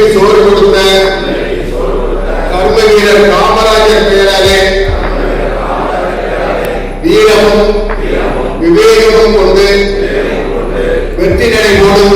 அன்னைக்கு சோறு கொடுத்த கர்ம வீரர் காமராஜர் பெயராலே வீரமும் விவேகமும் கொண்டு வெற்றி நடை போடும்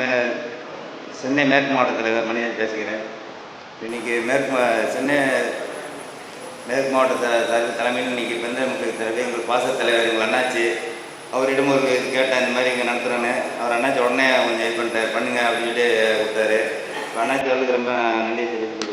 மே சென்னை மேற்கு மாவட்ட தலைவர் மணியன் பேசுகிறேன். இன்றைக்கி மேற்கு மா- சென்னை மேற்கு மாவட்ட த- தலைமையில் இன்னைக்கு வந்து நமக்கு தலைவர் எங்கள் பாச தலைவர் எங்கள் அண்ணாச்சி அவரிடம் ஒரு இது கேட்டேன் இந்த மாதிரி இங்கே நடத்துகிறேன்னு அவர் அண்ணாச்சி உடனே கொஞ்சம் இது பண்ணிட்டார் பண்ணுங்க அப்படின்னு சொல்லி கொடுத்தாரு. அண்ணாச்சி அவருக்கு ரொம்ப நன்றி தெரிவித்து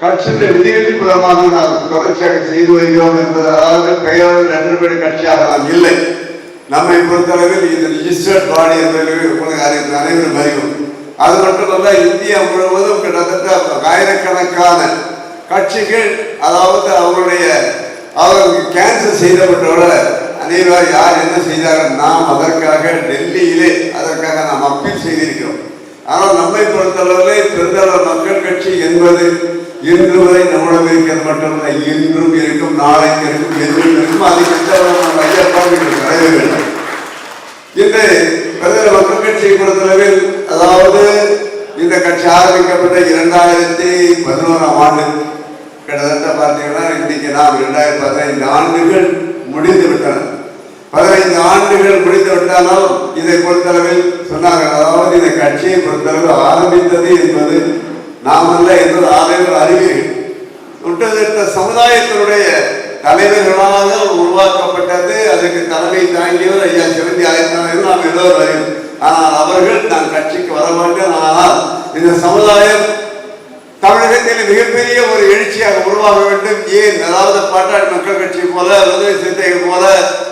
கட்சியில் கட்சியின் விதிகளின் மூலமாக நாம் தொடர்ச்சியாக செய்து வருகிறோம் என்பதற்காக பெயர் ரெண்டு பேர் கட்சியாக நாம் இல்லை. நம்மை பொறுத்தளவில் இது ரிஜிஸ்டர்ட் பாடி என்பதை உங்களுக்கு அறிந்து அனைவரும் அறிவோம். அது மட்டுமல்ல இந்தியா முழுவதும் கிட்டத்தட்ட ஆயிரக்கணக்கான கட்சிகள் அதாவது அவருடைய அவர்களுக்கு கேன்சல் செய்தவற்றோட அனைவரும் யார் என்ன செய்தார்கள்? நாம் அதற்காக டெல்லியிலே அதற்காக நாம் அப்பீல் செய்திருக்கிறோம். ஆனால் நம்மை பொறுத்தளவிலே பெருந்தளவு மக்கள் கட்சி என்பது இன்று வரை நம்மிடம் இருக்கிறது மட்டுமல்ல இன்றும் இருக்கும் நாளைக்கு இருக்கும் என்றும் இருக்கும். அதை எந்த விதமான ஐயப்பாடுகள் இல்லை மக்கள் கட்சியை பொறுத்தளவில் அதாவது இந்த கட்சி ஆரம்பிக்கப்பட்ட இரண்டாயிரத்தி பதினோராம் ஆண்டு கிட்டத்தட்ட பார்த்தீங்கன்னா இன்றைக்கு நாம் இரண்டாயிரத்தி பதினைந்து ஆண்டுகள் முடிந்து விட்டன. பதினைந்து ஆண்டுகள் முடிந்து விட்டாலும் இதை பொறுத்தளவில் சொன்னார்கள் அதாவது இந்த கட்சியை பொறுத்தளவில் ஆரம்பித்தது என்பது நாம் அல்ல என்பது ஆலைகள் அறிவீர்கள் விட்டதிட்ட சமுதாயத்தினுடைய தலைவர்களாக உருவாக்கப்பட்டது. அதுக்கு தலைமை தாங்கியவர் ஐயா சிவந்தி ஆயத்தனார் நாம் எல்லோரும் அறிவோம். ஆனால் அவர்கள் நான் கட்சிக்கு வர மாட்டேன் ஆனால் இந்த சமுதாயம் தமிழகத்தில் மிகப்பெரிய ஒரு எழுச்சியாக உருவாக வேண்டும். ஏன்? அதாவது பாட்டாளி மக்கள் கட்சி போல விடுதலை சிறுத்தைகள் போல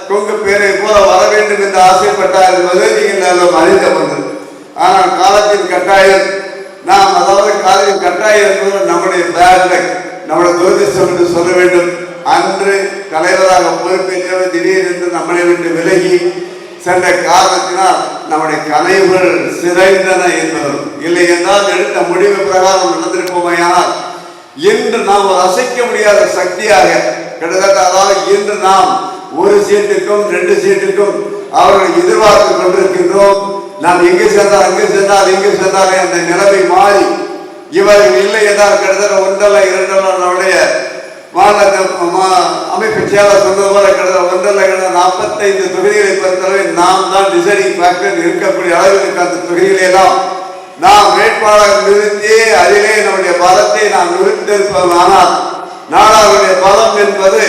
கொங்கு பேரை போல வர வேண்டும் என்று ஆசைப்பட்டார் என்பது நீங்கள் நல்ல அறிந்த ஒன்று ஆனால் காலத்தின் கட்டாயம் நாம் அதாவது காலையில் கட்டாயம் என்பது நம்முடைய பேட் நம்முடைய துரதிர்ஷ்டம் என்று சொல்ல வேண்டும். அன்று தலைவராக பொறுப்பேற்றவர் திடீரென்று நம்மளை விட்டு விலகி சென்ற காரணத்தினால் நம்முடைய கனவுகள் சிதைந்தன என்பதும் இல்லை என்றால் எடுத்த முடிவு பிரகாரம் நடந்திருப்போமையானால் இன்று நாம் ஒரு அசைக்க முடியாத சக்தியாக கிட்டத்தட்ட அதாவது இன்று நாம் ஒரு சீட்டுக்கும் ரெண்டு சீட்டுக்கும் அவர்கள் எதிர்பார்த்து கொண்டிருக்கின்றோம். நான் எங்கு சென்றால் அங்கு சென்றால் எங்கு சென்றால் அந்த நிலைமை மாறி இவர்கள் இல்லை என்றால் கிட்டத்தட்ட ஒன்றல்ல இரண்டல்ல நம்முடைய மாநில மா- அமைப்பு செயலர் சொன்னது போல கிட்டத்தட்ட ஒன்றல்ல கிட்ட நாற்பத்தைந்து தொகுதிகளை பொறுத்தளவை நாம் தான் டிசைனிங் ஃபேக்டர் இருக்கக்கூடிய அளவிற்கு அந்த தொகுதிகளை தான் நாம் வேட்பாளர் நிறுத்தி அதிலே நம்முடைய பலத்தை நாம் நிறுத்திருப்போம் ஆனால் நாடாளுடைய பலம் என்பது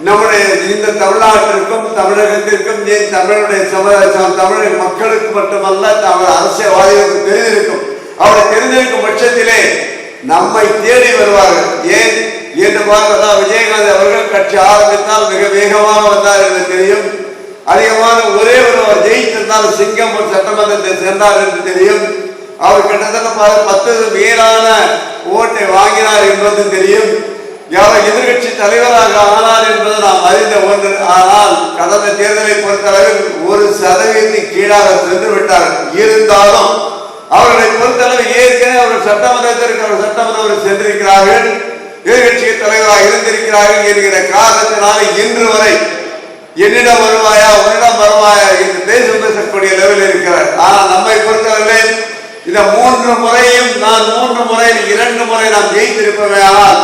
நம்முடைய இந்த தமிழ்நாட்டிற்கும் தமிழகத்திற்கும் ஏன் தமிழனுடைய சமுதாய தமிழக மக்களுக்கு மட்டுமல்ல அவர் அரசியல்வாதிகளுக்கு தெரிந்திருக்கும். அவரை தெரிந்திருக்கும் பட்சத்திலே நம்மை தேடி வருவார்கள். ஏன்? என்று பார்த்தா விஜயகாந்த் அவர்கள் கட்சி ஆரம்பித்தால் மிக வேகமாக வந்தார் என்று தெரியும். அதிகமான ஒரே ஒருவர் ஜெயித்திருந்தால் சிங்கம் ஒரு சட்டமன்றத்தை சென்றார் என்று தெரியும். அவர் கிட்டத்தட்ட ப- பத்து மேலான ஓட்டை வாங்கினார் என்பது தெரியும். யார் எதிர்கட்சி தலைவராக ஆனார் என்பது நாம் அறிந்த ஒன்று. ஆனால் கடந்த தேர்தலை பொறுத்தளவில் ஒரு சதவீதத்துக்கு கீழாக சென்று விட்டார் இருந்தாலும் அவர்களை பொறுத்தளவு ஏற்கனவே அவர்கள் சட்டமன்றத்திற்கு அவர் சட்டமன்றம் சென்றிருக்கிறார்கள். எதிர்கட்சி தலைவராக இருந்திருக்கிறார்கள் என்கிற காரணத்தினால இன்று வரை என்னிடம் வருவாயா உன்னிடம் வருவாயா என்று தேசம் பேசக்கூடிய லெவலில் இருக்கிறார். ஆனால் நம்மை பொறுத்தவரை இந்த மூன்று முறையும் நான் மூன்று முறையில் இரண்டு முறை நாம் ஜெயித்திருப்போமே ஆனால்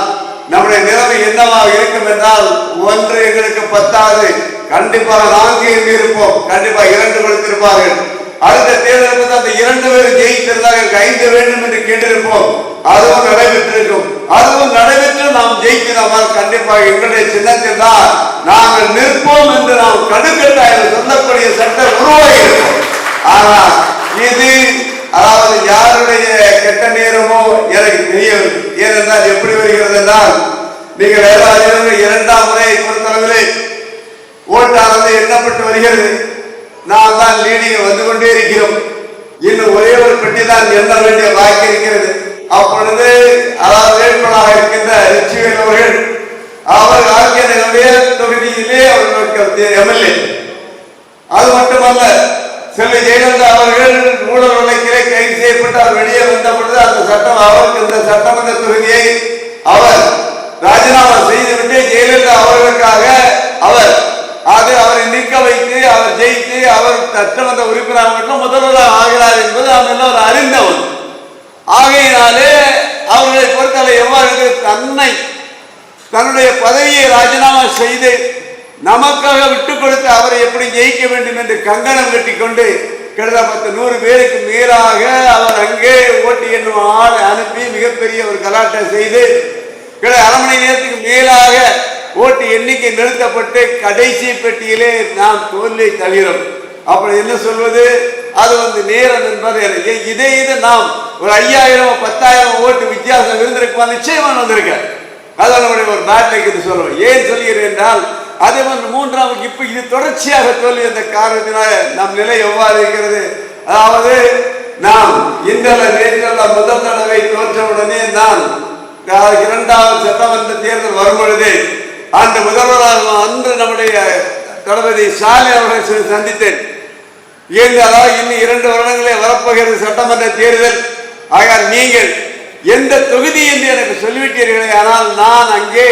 நம்முடைய நிலைமை என்னவாக இருக்கும் என்றால் ஒன்று எங்களுக்கு பத்தாது. கண்டிப்பாக நான்கு இருப்போம். கண்டிப்பாக இரண்டு கொடுத்திருப்பார்கள் அடுத்த தேர்தலுக்கு அந்த இரண்டு பேரும் ஜெயித்திருந்தால் எனக்கு ஐந்து வேண்டும் என்று கேட்டிருப்போம். அதுவும் நடைபெற்றிருக்கும். அதுவும் நடைபெற்று நாம் ஜெயிக்கிறோம் கண்டிப்பாக எங்களுடைய சின்னத்தில் தான் நாங்கள் நிற்போம் என்று நாம் கடுக்கட்டாயம் சொல்லக்கூடிய சட்டம் உருவாகி ஆனால் இது அதாவது யாருடைய கெட்ட நேரமோ எனக்கு தெரியும் ஏனென்றால் எப்படி வருகிறது என்றால் நீங்கள் வேளாண் இரண்டாம் முறை பொறுத்தளவிலே ஓட்டானது எண்ணப்பட்டு வருகிறது. நாம் தான் லீடிங் வந்து கொண்டே இருக்கிறோம். இன்னும் ஒரே ஒரு பெட்டி தான் எண்ண வேண்டிய பாக்கி இருக்கிறது. அப்பொழுது அதாவது வேட்பாளராக இருக்கின்ற லட்சுமி அவர்கள் அவர் ஆகிய நகர் தொகுதியிலே அவர்களுக்கு எம்எல்ஏ. அது மட்டுமல்ல செல்வி ஜெயலலிதா அவர்கள் ஊழல் உழைக்க கைது அவர் வெளியே வந்த பொழுது அந்த சட்டம் அவருக்கு இந்த சட்டமன்ற தொகுதியை அவர் ராஜினாமா செய்துவிட்டு ஜெயலலிதா அவர்களுக்காக அவர் அது அவரை நிற்க வைத்து அவர் ஜெயித்து அவர் சட்டமன்ற உறுப்பினர் மட்டும் முதல்வராக ஆகிறார் என்பது நாம் எல்லோரும் அறிந்தவர் ஆகையினாலே அவர்களை பொறுத்தவரை எவ்வாறு தன்னை தன்னுடைய பதவியை ராஜினாமா செய்து நமக்காக விட்டு கொடுத்து அவரை எப்படி ஜெயிக்க வேண்டும் என்று கங்கணம் கட்டிக்கொண்டு கிட்டத்தட்ட பத்து நூறு பேருக்கு மேலாக அவர் அங்கே ஓட்டு என்னும் ஆள் அனுப்பி மிகப்பெரிய ஒரு கலாட்டை செய்து கிட்ட அரை மணி நேரத்துக்கு மேலாக ஓட்டு எண்ணிக்கை நிறுத்தப்பட்டு கடைசி பெட்டியிலே நாம் தோல்வியை தழுகிறோம் அப்படி என்ன சொல்வது? அது வந்து நேரம் என்பது எனக்கு. இதே இது நாம் ஒரு ஐயாயிரம் பத்தாயிரம் ஓட்டு வித்தியாசம் இருந்திருக்குமா? நிச்சயமா வந்திருக்க. அது நம்முடைய ஒரு நாட்டை சொல்லுவோம். ஏன் சொல்கிறேன் என்றால் அதே மாதிரி மூன்றாம் இப்ப இது தொடர்ச்சியாக சொல்லி அந்த காரணத்தினால நம் நிலை எவ்வாறு இருக்கிறது? அதாவது நாம் இன்றல நேற்றல முதல் தடவை தோற்றவுடனே நான் இரண்டாவது சட்டமன்ற தேர்தல் வரும் பொழுது அந்த முதல்வராக அன்று நம்முடைய தளபதி ஸ்டாலின் அவர்களை சென்று சந்தித்தேன். ஏன் அதாவது இன்னும் இரண்டு வருடங்களே வரப்போகிறது சட்டமன்ற தேர்தல். ஆக நீங்கள் எந்த தொகுதி என்று எனக்கு சொல்லிவிட்டீர்களே ஆனால் நான் அங்கே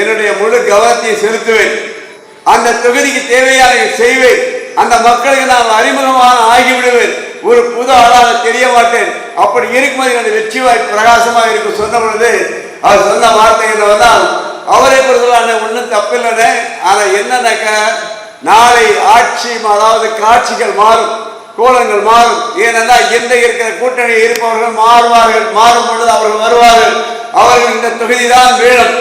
என்னுடைய முழு கவனத்தை செலுத்துவேன். அந்த தொகுதிக்கு தேவையான செய்வேன். அந்த மக்களுக்கு நான் அறிமுகமான ஆகிவிடுவேன். ஒரு புது ஆளாக தெரிய மாட்டேன். அப்படி இருக்கும்போது என்னுடைய வெற்றி வாய்ப்பு பிரகாசமாக இருக்கும். சொன்ன பொழுது அவர் சொன்ன வார்த்தை என்னவென்றால் அவரை பொறுத்தவரை ஒன்றும் தப்பில்லைனே ஆனால் என்னன்னாக்க நாளை ஆட்சி அதாவது காட்சிகள் மாறும். கோலங்கள் மாறும். ஏனென்றால் எந்த இருக்கிற கூட்டணி இருப்பவர்கள் மாறுவார்கள். மாறும் பொழுது அவர்கள் வருவார்கள். அவர்கள் இந்த தொகுதி தான் வேணும்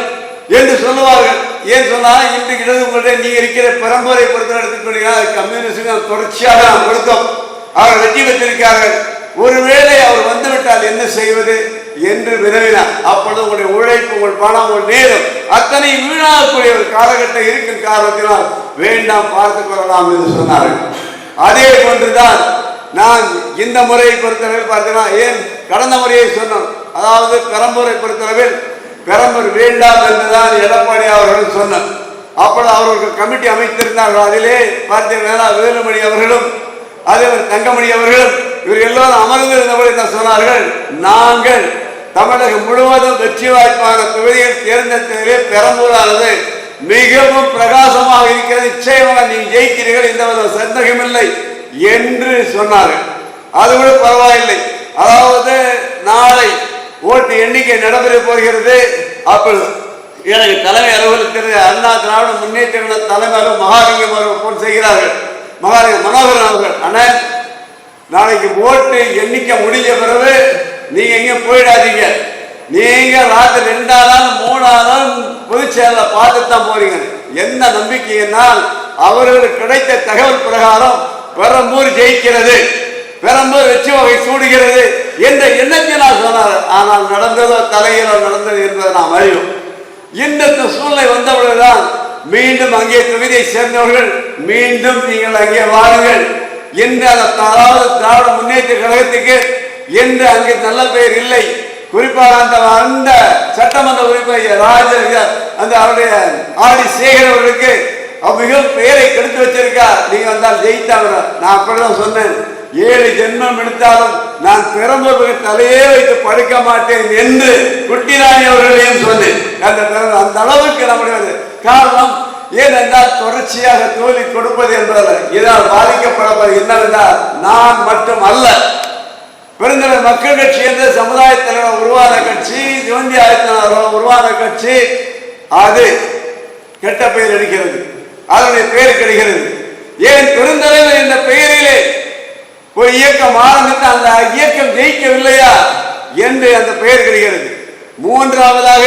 என்று சொல்லுவார்கள். ஏன் சொன்னால் இன்று இடது உங்களுடைய நீங்க இருக்கிற பரம்பரை பொறுத்த எடுத்துக்கொண்டீங்கன்னா கம்யூனிஸ்டுகள் தொடர்ச்சியாக நாம் கொடுத்தோம். அவர் வெற்றி பெற்றிருக்கிறார்கள். ஒருவேளை அவர் வந்துவிட்டால் என்ன செய்வது என்று வினவினார். அப்பொழுது உங்களுடைய உழைப்பு உங்கள் பணம் உங்கள் நேரம் அத்தனை வீணாகக்கூடிய ஒரு காலகட்டம் இருக்கும் காரணத்தினால் வேண்டாம் பார்த்துக் கொள்ளலாம் என்று சொன்னார்கள். அதே போன்றுதான் நான் இந்த முறையை பொறுத்தளவில் பார்த்தீங்கன்னா ஏன் கடந்த முறையை சொன்னோம். அதாவது பெரம்பூரை பொறுத்தளவில் பெரம்பூர் வேண்டாம் என்றுதான் எடப்பாடி அவர்கள் சொன்னார். அப்பொழுது அவர்கள் கமிட்டி அமைத்திருந்தார்கள். அதிலே பார்த்தீங்கன்னா வேலுமணி அவர்களும் அதே தங்கமணி அவர்களும் இவர் எல்லோரும் அமர்ந்திருந்தபடி என்ன சொன்னார்கள்? நாங்கள் தமிழகம் முழுவதும் வெற்றி வாய்ப்பான தொகுதியில் தேர்ந்தெடுத்ததிலே பெரம்பூரானது மிகவும் பிரகாசமாக இருக்கிறது. நிச்சயமாக நீங்கள் ஜெயிக்கிறீர்கள். எந்த வித சந்தேகமில்லை என்று சொன்னார்கள். அது கூட பரவாயில்லை. அதாவது நாளை ஓட்டு எண்ணிக்கை நடைபெற போகிறது. அப்பொழுது எனக்கு தலைமை அலுவலகத்தில் அண்ணா திராவிட முன்னேற்ற கழக மகாலிங்கம் அவர்கள் போன் செய்கிறார்கள். மகாலிங்கம் மனோகரன் அவர்கள் ஆனால் நாளைக்கு ஓட்டு எண்ணிக்கை முடிஞ்ச பிறகு நீங்க எங்க போயிடாதீங்க. நீங்க ராத்திரி ரெண்டாவது மூணாவது பொதுச்செயல பார்த்து தான் போறீங்க. என்ன நம்பிக்கையினால் அவர்களுக்கு கிடைத்த தகவல் பிரகாரம் பெரம்பூர் ஜெயிக்கிறது. பெரம்பூர் வெற்றி வகை சூடுகிறது என்ற எண்ணத்தினால் சொன்னார். ஆனால் நடந்ததோ தலையிலோ நடந்தது என்பதை நாம் அறிவோம். இந்த சூழ்நிலை வந்தவுடன் மீண்டும் அங்கே தொகுதியை சேர்ந்தவர்கள் மீண்டும் நீங்கள் அங்கே வாருங்கள் என்று அந்த அதாவது திராவிட முன்னேற்ற கழகத்துக்கு என்று அங்கே நல்ல பெயர் இல்லை. குறிப்பாக அந்த அந்த சட்டமன்ற உறுப்பினர் ராஜ அந்த அவருடைய ஆடி சேகர் அவர்களுக்கு அவர் மிக பெயரை கெடுத்து வச்சிருக்கார். நீங்க வந்தால் ஜெயித்தாங்க நான் அப்படிதான் சொன்னேன். ஏழு ஜென்மம் எடுத்தாலும் நான் பிறந்தவர்கள் தலையே வைத்து படுக்க மாட்டேன் என்று குட்டிராணி அவர்களையும் சொன்னேன்? அந்த பிறந்த அந்த அளவுக்கு நம்முடைய காரணம் ஏனென்றால் தொடர்ச்சியாக தோல்வி கொடுப்பது என்பதல்ல இதனால் பாதிக்கப்படப்பது என்னவென்றால் நான் மட்டும் அல்ல. பெருந்தலை மக்கள் கட்சி என்ற சமுதாய தலைவர் உருவான கட்சி சிவந்தி ஆயத்தனார் உருவான கட்சி அது கெட்ட பெயர் எடுக்கிறது. அதனுடைய பெயர் கிடைக்கிறது ஏன் பெருந்தலைவர் என்ற பெயரிலே ஒரு இயக்கம் ஆரம்பித்து அந்த இயக்கம் ஜெயிக்கவில்லையா என்று அந்த பெயர் கிடைக்கிறது. மூன்றாவதாக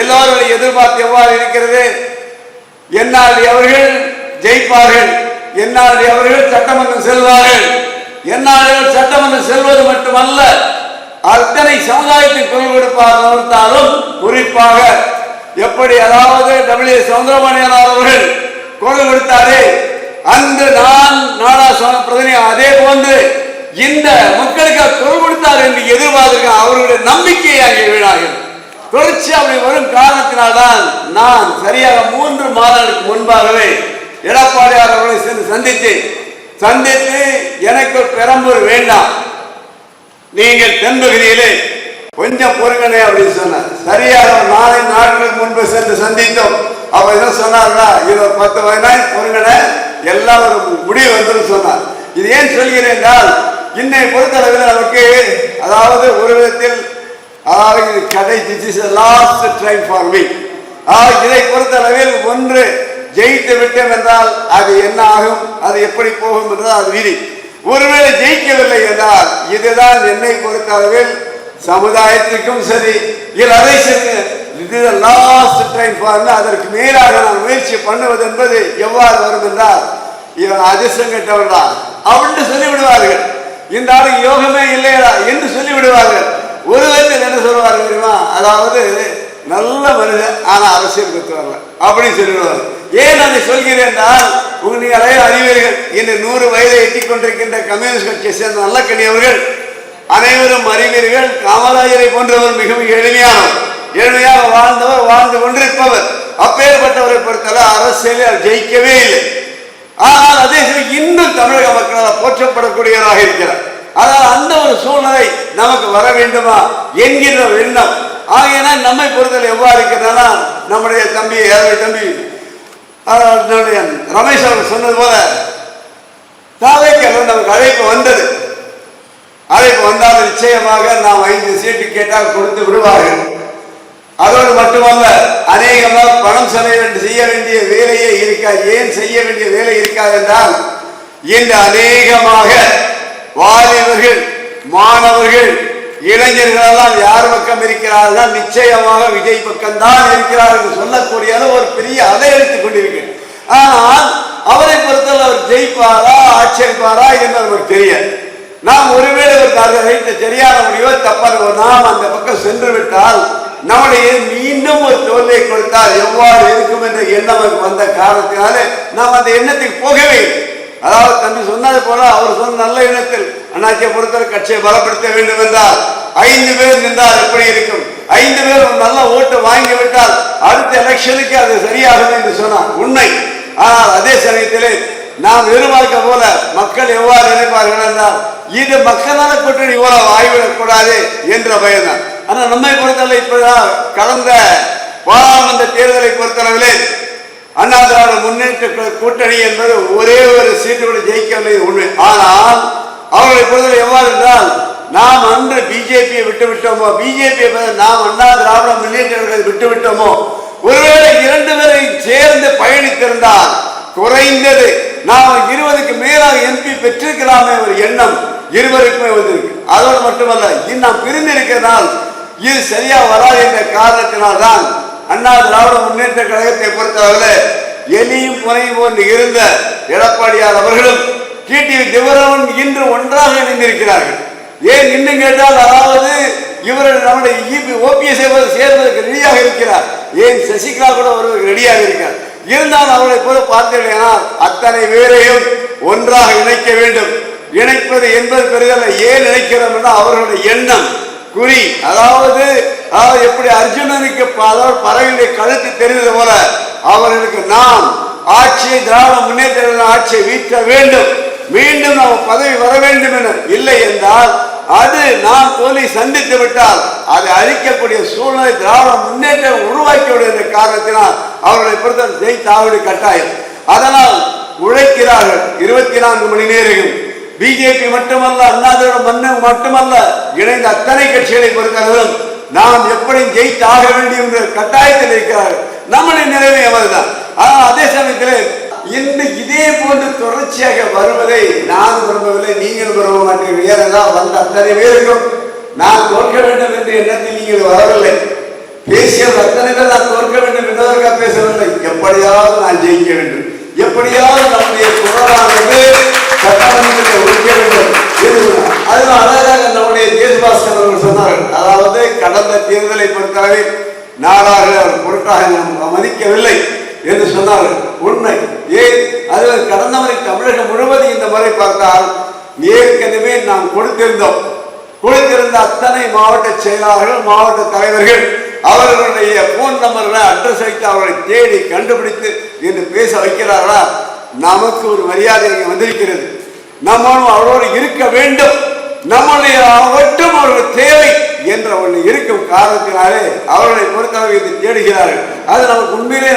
எல்லோருடைய எதிர்பார்ப்பு எவ்வாறு இருக்கிறது? என்னாடி அவர்கள் ஜெயிப்பார்கள். என்னாடி அவர்கள் சட்டமன்றம் செல்வார்கள். என்னாடிகள் சட்டமன்றம் செல்வது மட்டுமல்ல அத்தனை சமுதாயத்தின் குரல் கொடுப்பாலும் குறிப்பாக எப்படி அதாவது டபிள்யூ சவுந்தரபாணியனார் அவர்கள் குரல் கொடுத்தாரே அன்று நான் நாடா சொன்ன பிரதிநிதி அதே போன்று இந்த மக்களுக்கு குரல் கொடுத்தார் என்று எதிர்பார்த்திருக்க அவர்களுடைய நம்பிக்கையை அங்கே வீணாகிறது. தொடர்ச்சி அப்படி வரும் காரணத்தினால்தான் நான் சரியாக மூன்று மாதங்களுக்கு முன்பாகவே எடப்பாடியார் அவர்களை சென்று சந்தித்தேன். சந்தித்து எனக்கு பெரம்பூர் வேண்டாம். நீங்கள் தென்பகுதியிலே கொஞ்சம் பொறுங்கனே அப்படின்னு சொன்னார். சரியாக நாலு நாட்களுக்கு முன்பு சென்று சந்தித்தோம். அவர் என்ன சொன்னார்னா இது ஒரு பத்து பதினாயிரம் பொறுங்கனை எல்லாம் ஒரு முடிவு வந்துன்னு சொன்னார். இது ஏன் சொல்கிறேன் என்றால் இன்னை பொறுத்தளவில் நமக்கு அதாவது ஒரு விதத்தில் அதாவது இது கடை this is last try for me இதை பொறுத்தளவில் ஒன்று ஜெயித்து விட்டோம் என்றால் அது என்ன ஆகும்? அது எப்படி போகும் என்றால் அது விதி. ஒருவேளை ஜெயிக்கவில்லை என்றால் இதுதான் என்னை பொறுத்தளவில் சமுதாயத்திற்கும் சரி இல்லை அதை சரி இது லாஸ்ட் டைம் ஃபார் அதற்கு மேலாக நான் முயற்சி பண்ணுவது என்பது எவ்வாறு வரும் என்றால் இவன் அதிர்ஷ்டம் கெட்டவன் தான் அப்படின்னு சொல்லிவிடுவார்கள். இந்த ஆளுக்கு யோகமே இல்லையடா என்று சொல்லிவிடுவார்கள். ஒருவர் ஒரு என்ன சொல்லுவார்கள் தெரியுமா? அதாவது நல்ல மனிதன் ஆனா அரசியல் கத்து வரல அப்படி சொல்லிடுவார் ஏன் அதை சொல்கிறேன் என்றால் உங்க நீங்கள் அறிவீர்கள் இன்று நூறு வயதை எட்டி கொண்டிருக்கின்ற கம்யூனிஸ்ட் கட்சியை சேர்ந்த நல்ல கணியவர்கள் அனைவரும் அறிவீர்கள் காமராஜரை போன்றவர் மிகவும் எளிமையானவர். ஏழ்மையாக வாழ்ந்தவர் வாழ்ந்து கொண்டிருப்பவர். அப்பேற்பட்டவரை பொறுத்தவரை அரசியலில் ஜெயிக்கவே இல்லை. ஆனால் அதே சமயம் இன்னும் தமிழக மக்களால் போற்றப்படக்கூடியவராக இருக்கிறார். ஆனால் அந்த ஒரு சூழ்நிலை நமக்கு வர வேண்டுமா என்கின்ற ஒரு எண்ணம். ஆகையினால் நம்மை பொறுத்தவரை எவ்வாறு இருக்கிறதுனா நம்முடைய தம்பி ஏழை தம்பி ரமேஷ் அவர்கள் சொன்னது போல தாவைக்கு நமக்கு அழைப்பு வந்தது. அழைப்பு வந்தால் நிச்சயமாக நாம் ஐந்து சீட்டு கேட்டால் கொடுத்து விடுவார்கள். அதோடு மட்டுமல்ல அநேகமாக பணம் செலவு வேண்டி செய்ய வேண்டிய வேலையே இருக்காது ஏன் செய்ய வேண்டிய வேலை இருக்காது என்றால் இன்று அநேகமாக வாலிபர்கள் மாணவர்கள் இளைஞர்களெல்லாம் யார் பக்கம் இருக்கிறார்கள் நிச்சயமாக விஜய் பக்கம் தான் இருக்கிறார் என்று சொல்லக்கூடிய ஒரு பெரிய அலை எடுத்துக் கொண்டிருக்கேன் ஆனால் அவரை பொறுத்தவரை அவர் ஜெயிப்பாரா ஆட்சேர்ப்பாரா என்று நமக்கு தெரியாது. நாம் ஒருவேளை ஒரு தெரியாத முடியோ தப்பாக நாம் அந்த பக்கம் சென்று விட்டால் நம்முடைய மீண்டும் ஒரு தோல்வியை கொடுத்தால் எவ்வாறு இருக்கும் என்ற எண்ணம் வந்த காரணத்தினாலே நாம் அந்த எண்ணத்துக்கு போகவே அதாவது தம்பி சொன்னது போல அவர் சொன்ன நல்ல எண்ணத்தில் அண்ணாச்சியை பொறுத்தவரை கட்சியை பலப்படுத்த வேண்டும் என்றால் ஐந்து பேர் நின்றால் எப்படி இருக்கும்? ஐந்து பேர் ஒரு நல்ல ஓட்டு வாங்கி விட்டால் அடுத்த எலெக்ஷனுக்கு அது சரியாகும் என்று சொன்னார். உண்மை. ஆனால் அதே சமயத்திலே நாம் எதிர்பார்க்க போல மக்கள் எவ்வாறு நினைப்பார்கள் என்றால் இது மக்களால் கூட்டணி போல ஆய்விடக்கூடாது என்ற பயந்தான் ஆனால் நம்மை பொறுத்தவரை இப்பதான் கடந்த பாராளுமன்ற தேர்தலை பொறுத்தளவிலே அண்ணா திராவிட முன்னேற்ற கூட்டணி என்பது ஒரே ஒரு சீட்டு ஜெயிக்கவில்லை உண்மை. ஆனால் அவர்களை பொறுத்தவரை எவ்வாறு என்றால் நாம் அன்று பிஜேபியை விட்டு விட்டோமோ பிஜேபியை நாம் அண்ணா திராவிட முன்னேற்ற விட்டுவிட்டோமோ விட்டு விட்டோமோ ஒருவேளை இரண்டு பேரையும் சேர்ந்து பயணித்திருந்தால் குறைந்தது நாம் இருபதுக்கு மேலாக எம்பி பெற்றிருக்கலாமே ஒரு எண்ணம் இருவருக்குமே வந்திருக்கு. அதோடு மட்டுமல்ல இன்னும் பிரிந்திருக்கிறதால் இது சரியா வராது என்ற காரணத்தினால் தான் அண்ணா திராவிட முன்னேற்ற கழகத்தை பொறுத்தவரை எலியும் புனையும் போன்று இருந்த எடப்பாடியார் அவர்களும் டிடிவி திவரவன் இன்று ஒன்றாக இணைந்திருக்கிறார்கள். ஏன் இன்னும் கேட்டால் அதாவது இவர்கள் நம்முடைய இபி ஓபிஎஸ் சேர்வதற்கு ரெடியாக இருக்கிறார். ஏன் சசிகலா கூட ஒருவர் ரெடியாக இருக்கிறார். இருந்தாலும் அவர்களை கூட பார்த்தீங்கன்னா அத்தனை பேரையும் ஒன்றாக இணைக்க வேண்டும். இணைப்பது என்பது பெரிதல்ல ஏன் இணைக்கிறோம் என்றால் அவர்களுடைய எண்ணம். குறி. அதாவது அதாவது எப்படி அர்ஜுனனுக்கு அதாவது பறவையுடைய கழுத்து தெரிந்தது போல அவர்களுக்கு நாம் ஆட்சியை திராவிட முன்னேற்ற ஆட்சியை வீட்ட வேண்டும். மீண்டும் நாம் பதவி வர வேண்டும் என இல்லை என்றால் அது நாம் தோல்வி சந்தித்து விட்டால் அதை அழிக்கக்கூடிய சூழ்நிலை திராவிட முன்னேற்றம் உருவாக்கிவிடும் என்ற காரணத்தினால் அவர்களை பொறுத்தவரை தாவடி கட்டாயம். அதனால் உழைக்கிறார்கள். இருபத்தி நான்கு மணி நேரம் பிஜேபி மட்டுமல்ல அண்ணாதிராவிட மண்ணு மட்டுமல்ல இணைந்த அத்தனை கட்சிகளை பொறுத்தவர்களும் நாம் எப்படி ஜெயித்து ஆக வேண்டும் என்ற கட்டாயத்தில் இருக்கிறார்கள். நம்முடைய நிலைமை அவர்தான். ஆனால் அதே சமயத்தில் இன்று இதே போன்று தொடர்ச்சியாக வருவதை நான் விரும்பவில்லை நீங்கள் விரும்ப மாட்டீர்கள். ஏனென்றால் வந்த அத்தனை பேருக்கும் நான் தோற்க வேண்டும் என்ற எண்ணத்தில் நீங்கள் வரவில்லை. பேசிய அத்தனை பேர் நான் தோற்க வேண்டும் என்பதற்காக பேசவில்லை. எப்படியாவது நான் ஜெயிக்க வேண்டும். எப்படியாவது நம்முடைய குரலானது சட்டமன்றத்தில் ஒழிக்க வேண்டும் என்று சொன்னார். அழகாக நம்முடைய தேசபாஸ்கர் அவர்கள் சொன்னார்கள். அதாவது கடந்த தேர்தலை பொறுத்தவரை நாடாக அவர் பொருட்டாக நாம் மதிக்கவில்லை என்று சொன்னார்கள். உண்மை. ஏன்? அது கடந்த முறை தமிழகம் முழுவதும் இந்த முறை பார்த்தால் ஏற்கனவே நாம் கொடுத்திருந்தோம். கொடுத்திருந்த அத்தனை மாவட்ட செயலாளர்கள் மாவட்ட தலைவர்கள் அவர்களுடைய போன் நம்பர்களை அட்ரஸ் வைத்து அவர்களை தேடி கண்டுபிடித்து என்று பேச வைக்கிறார்களா? நமக்கு ஒரு மரியாதை இங்கே வந்திருக்கிறது. நம்மளும் அவரோடு இருக்க வேண்டும். நம்மளுடைய மட்டும் அவர்கள் தேவை என்ற ஒன்று இருக்கும் காரணத்தினாலே அவர்களை பொறுத்தவரை இதை தேடுகிறார்கள். அது நமக்கு உண்மையிலே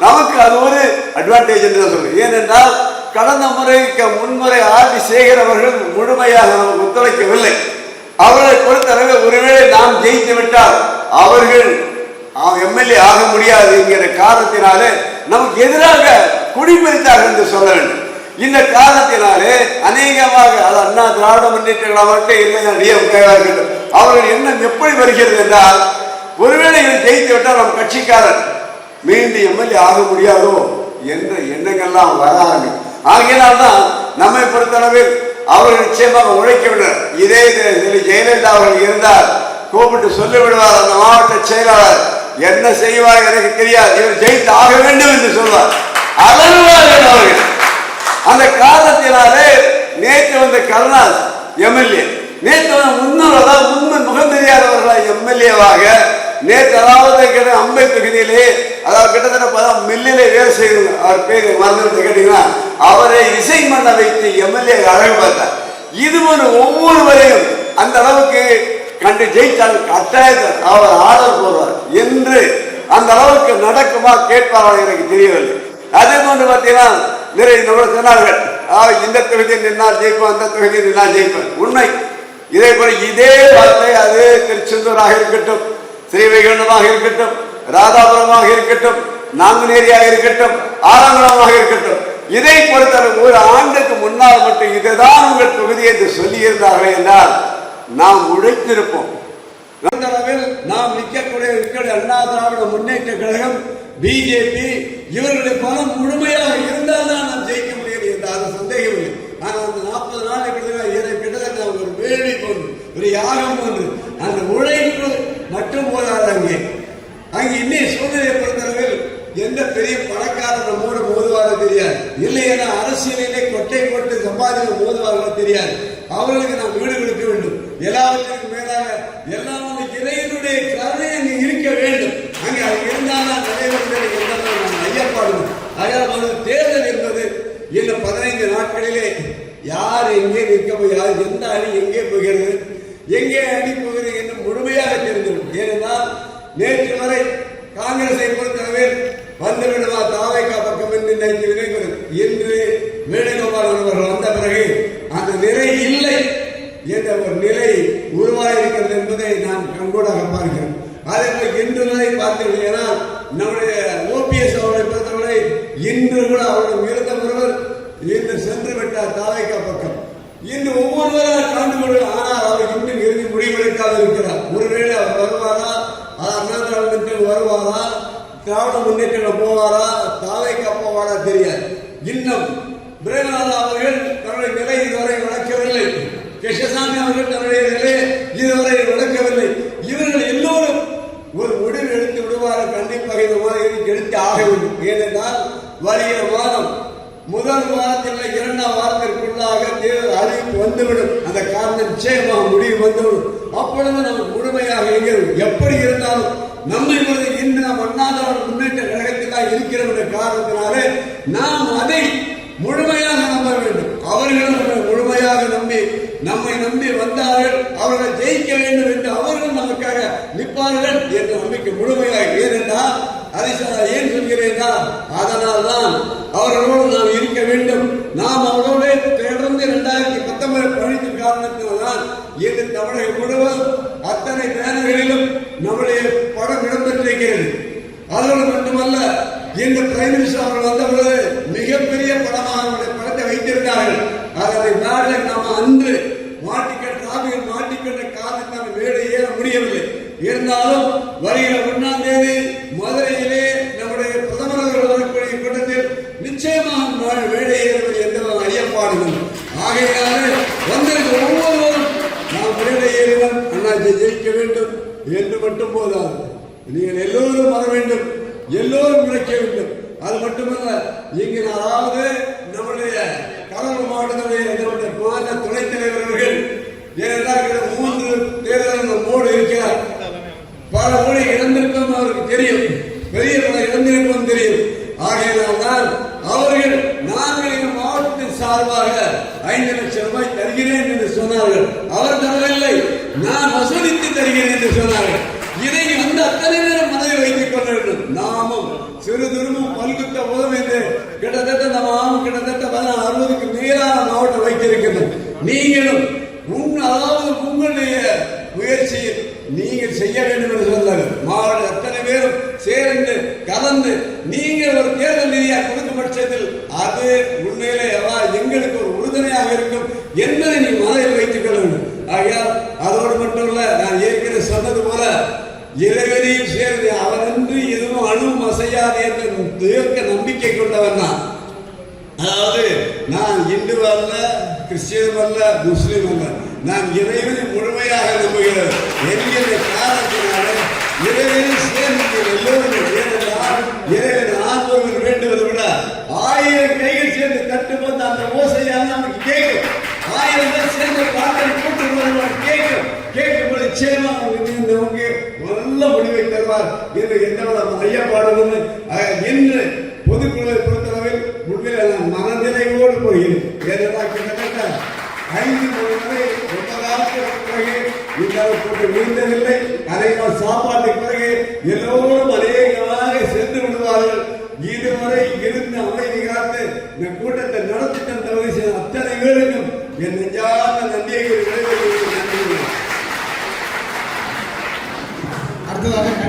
நமக்கு அது ஒரு அட்வான்டேஜ் என்று தான் சொல்றேன். ஏனென்றால் கடந்த முறைக்கு முன்முறை ஆட்சி செய்கிறவர்கள் முழுமையாக நமக்கு ஒத்துழைக்கவில்லை. அவர்களை பொறுத்தளவு ஒருவேளை நாம் ஜெயித்து விட்டால் அவர்கள் எம்எல்ஏ ஆக முடியாது என்கிற காரணத்தினாலே நமக்கு எதிராக குடிபிடித்தார்கள் என்று சொல்ல வேண்டும். இந்த காரணத்தினாலே அநேகமாக அது அண்ணா திராவிட முன்னேற்ற கழகமாகட்டும் இல்லை டிஎம்கேவாக இருக்கட்டும் அவர்கள் எண்ணம் எப்படி வருகிறது என்றால் ஒருவேளை இதை ஜெயித்து விட்டால் நம் கட்சிக்காரன். மீண்டும் எம்எல்ஏ ஆக முடியாதோ என்ற எண்ணங்கள்லாம் வர ஆரம்பிக்கும். ஆகையினால் தான் நம்மை பொறுத்தளவில் அவர்கள் நிச்சயமாக உழைக்கவில்லை இதே இதில் ஜெயலலிதா அவர்கள் இருந்தால் கூப்பிட்டு சொல்லிவிடுவார் அந்த மாவட்ட செயலாளர். என்ன செய்வார் எனக்கு தெரியாது. இவர் ஜெயித்து ஆக வேண்டும் என்று சொல்வார். அலறுவார்கள் அவர்கள். அந்த காரணத்தினாலே நேற்று வந்த கருணாஸ் எம்எல்ஏ. நேற்று வந்த முன்னூறு அதாவது முகம் தெரியாதவர்களா எம்எல்ஏவாக நேற்று அதாவது கிட்ட அம்பை தொகுதியிலே அதாவது கிட்டத்தட்ட பார்த்தா மில்லிலே வேலை செய்யணும் அவர் பேர் மறந்துவிட்டு கேட்டீங்கன்னா அவரை இசை மன்ன வைத்து எம்எல்ஏ அழகு பார்த்தார். இது ஒரு ஒவ்வொருவரையும் அந்த அளவுக்கு கண்டு ஜெயித்தால் கட்டாயத்தில் அவர் ஆர்டர் போடுவார். என்று அந்த அளவுக்கு நடக்குமா கேட்பாரா எனக்கு தெரியவில்லை. அதே போன்று பார்த்தீங்கன்னா நிறைய நபர் சொன்னார்கள் இந்த தொகுதியில் நின்னால் ஜெயிப்போம் அந்த தொகுதியில் நின்னால் ஜெயிப்பேன் உண்மை. இதே போல இதே வார்த்தை அது திருச்செந்தூராக இருக்கட்டும் ஸ்ரீவைகுண்டமாக இருக்கட்டும் ராதாபுரமாக இருக்கட்டும் நாங்குநேரியாக இருக்கட்டும் ஆலங்குளமாக இருக்கட்டும். இதை பொறுத்தவரை ஒரு ஆண்டுக்கு முன்னால் மட்டும் இதுதான் உங்கள் தொகுதி என்று சொல்லியிருந்தார்கள் என்றால் நாம் உழைத்திருப்போம். அளவில் நாம் நிற்கக்கூடிய இருக்கிற அண்ணா திராவிட முன்னேற்ற கழகம் பிஜேபி இவர்களுடைய பலம் முழுமையாக இருந்தால் தான் நாம் ஜெயிக்க முடியும் என்ற அது சந்தேகம் இல்லை ஆனால் அந்த நாற்பது நாள் கிட்டத்தட்ட ஒரு வேள்வி போன்று ஒரு யாகம் போன்று அந்த உழைப்பு மட்டும் போதாது அங்கே. அங்கே இன்னும் சூழ்நிலையை பொறுத்தளவில் எந்த பெரிய பணக்காரர் மூட மோதுவாரோ தெரியாது. இல்லையா அரசியலிலே கொட்டை போட்டு சம்பாதிக்க மோதுவார்களோ தெரியாது அவர்களுக்கு நாம் வீடு கொடுக்க வேண்டும் எல்லாவற்றிற்கும் மேலாக எல்லாம் அந்த இறைவனுடைய கருணை அங்கே இருக்க வேண்டும் அங்கே அது இருந்தால்தான் நடைபெறுவது என்பதை நாம் ஐயப்பாடுவோம் அதனால் வந்து தேர்தல் என்பது இந்த பதினைந்து நாட்களிலே யார் எங்கே நிற்க போய் யார் எந்த அணி எங்கே போகிறது எங்கே அணி போகிறது என்று முழுமையாக தெரிந்துவிடும் ஏனென்றால் நேற்று வரை காங்கிரஸை பொறுத்தளவில் வந்து விடுவா தாவைக்கா பக்கம் என்று நினைத்து நினைக்கிறது இன்று வேணுகோபால் அவர்கள் வந்த பிறகு அந்த நிலை இல்லை என்ற ஒரு நிலை உருவாயிருக்கிறது என்பதை நாம் கண்கூடாக பார்க்கிறோம் அதே போல் இன்று ஏன்னா நம்முடைய ஓபிஎஸ் அவர்களை பொறுத்தவரை இன்று கூட அவரிடம் இருந்த ஒருவர் இன்று சென்று விட்டார் தாவைக்கா பக்கம். இன்று ஒவ்வொருவராக கலந்து கொண்டு ஆனால் அவர் இன்னும் இறுதி முடிவெடுக்காது இருக்கிறார். ஒருவேளை அவர் வருவாரா? அண்ணா வருவாரா? திராவிட முன்னேற்றம் போவாரா? தாவைக்கா போவாரா தெரியாது. இன்னும் பிரேமநாதா அவர்கள் தன்னுடைய நிலை இதுவரை வளர்க்கவில்லை. கிருஷ்ணசாமி அவர்கள் தன்னுடைய நிலை இதுவரை வளர்க்கவில்லை இவர்கள் எல்லோரும் ஒரு முடிவு எடுத்து விடுவார்கள் கண்டிப்பாக இந்த மாதிரி எடுத்து ஆக வேண்டும் ஏனென்றால் வருகிற மாதம் ஒரு வாரத்தில் இரண்டாம் வாரத்திற்குள்ளாக அறிவிப்பு வந்துவிடும். அந்த காரணம் நிச்சயமாக முடிவு வந்துவிடும். அப்பொழுது நமக்கு முழுமையாக இருக்கிறது எப்படி இருந்தாலும் நம்மை பொழுது இன்று நாம் அண்ணாதவன் முன்னேற்ற கழகத்தில் தான் இருக்கிறோம் என்ற காரணத்தினாலே நாம் அதை முழுமையாக நம்ப வேண்டும். அவர்களும் நம்மை முழுமையாக நம்பி நம்மை நம்பி வந்தார்கள். அவர்களை ஜெயிக்க வேண்டும் என்று அவர்கள் நமக்காக நிற்பார்கள் என்ற நம்பிக்கை முழுமையாக ஏனென்றால் அதை ஏன் சொல்கிறேன்னா அதனால் தான் அவர்களோடு நாம் இருக்க வேண்டும். நாம் அவர்களோடு தொடர்ந்து இரண்டாயிரத்தி பத்தொன்பது பழித்த காரணத்தினால்தான் இன்று தமிழகம் முழுவதும் அத்தனை பேனர்களிலும் நம்முடைய படம் இடம்பெற்றிருக்கிறது. அதோடு மட்டுமல்ல இந்த பிரைம் மினிஸ்டர் அவர்கள் வந்தபொழுது மிகப்பெரிய படமாக அவருடைய படத்தை வைத்திருந்தார்கள். அதனை நாடு நாம் அன்று இருந்தாலும் வருகிற ஒன்றாம் தேதி மதுரையிலே நம்முடைய பிரதமர் அவர்கள் வரக்கூடிய கூட்டத்தில் நிச்சயமாக மே- வேலை ஏறுவது எந்த அறியப்பாடுகள் ஆகையினாலே வந்திருக்க ஒவ்வொருவரும் நாம் மேடை ஏறினால் அண்ணா ஜெயிக்க வேண்டும் என்று மட்டும் போதாது. நீங்கள் எல்லோரும் வர வேண்டும் எல்லோரும் உழைக்க வேண்டும். அது மட்டுமல்ல இங்கு அதாவது நம்முடைய கடலூர் மாவட்டத்தினுடைய நம்முடைய மாநில துணைத் தலைவர் அவர்கள் ஏனென்றால் இந்த மூன்று தேர்தல் நம்மோடு இருக்கிறார் பல முறை இழந்திருப்போம் அவருக்கு தெரியும் பெரிய பல இழந்திருப்போம் தெரியும் ஆகையினால் தான் அவர்கள் நாங்கள் இந்த மாவட்டத்தின் சார்பாக ஐந்து லட்சம் ரூபாய் தருகிறேன் என்று சொன்னார்கள் அவர் தரவில்லை நான் வசூலித்து தருகிறேன் என்று சொன்னார்கள் இதை வந்து அத்தனை நேரம் மனதில் வைத்துக் கொள்ள வேண்டும் நாமும் சிறு திரும்பும் பல்குத்த போதும் என்று கிட்டத்தட்ட நம்ம ஆமும் கிட்டத்தட்ட பதினாறு அறுபதுக்கு மேலான மாவட்டம் வைத்திருக்கின்றோம் நீங்களும் உன் அதாவது உங்களுடைய முயற்சியில் நீங்கள் செய்ய வேண்டும் என்று சொன்னார் மாவட்ட அத்தனை பேரும் சேர்ந்து கலந்து நீங்கள் ஒரு தேர்தல் நிதியாக கொடுக்கும் பட்சத்தில் அது உண்மையிலே அவா எங்களுக்கு ஒரு உறுதுணையாக இருக்கும் என்பதை நீ மனதில் வைத்துக் கொள்ள வேண்டும் ஆகையால் அதோடு மட்டுமல்ல நான் ஏற்கனவே சொன்னது போல இறைவனையும் சேர்ந்து அவனன்று எதுவும் அணுவும் அசையாது என்ற தீர்க்க நம்பிக்கை கொண்டவன் அதாவது நான் இந்து அல்ல கிறிஸ்டியனும் அல்ல முஸ்லீம் அல்ல. நான் இறைவனை முழுமையாக நம்புகிறேன். என்கிற காரணத்தினாலே இறைவனை சேர்ந்து எல்லோரும் ஏனென்றால் இறைவன் நான் வேண்டுவதை விட ஆயிரம் கைகள் சேர்ந்து தட்டும்போது அந்த ஓசையால் நமக்கு கேட்கும். ஆயிரம் பேர் சேர்ந்து பாட்டை கூட்டு வருவார் கேட்கும். கேட்கும்போது நிச்சயமா நமக்கு நல்ல முடிவை தருவார் என்று எந்த ஐயப்பாடுன்னு இன்று பொதுக்குழுவை பொறுத்தளவில் உண்மையில் நான் மனநிலையோடு போகிறேன். ஏன்னா கிட்டத்தட்ட ஐந்து மணி வரை பிறகு இந்த போட்டு மீண்டதில்லை. அநேகமாக சாப்பாட்டுக்கு பிறகு எல்லோரும் அநேகமாக சென்று விடுவார்கள். இதுவரை இருந்த அமைதி காத்து இந்த கூட்டத்தை நடத்திட்ட தவறு செய்த அத்தனை பேருக்கும் என் நெஞ்சார்ந்த நன்றியை நிறைவேற்றி நன்றி. அடுத்ததாக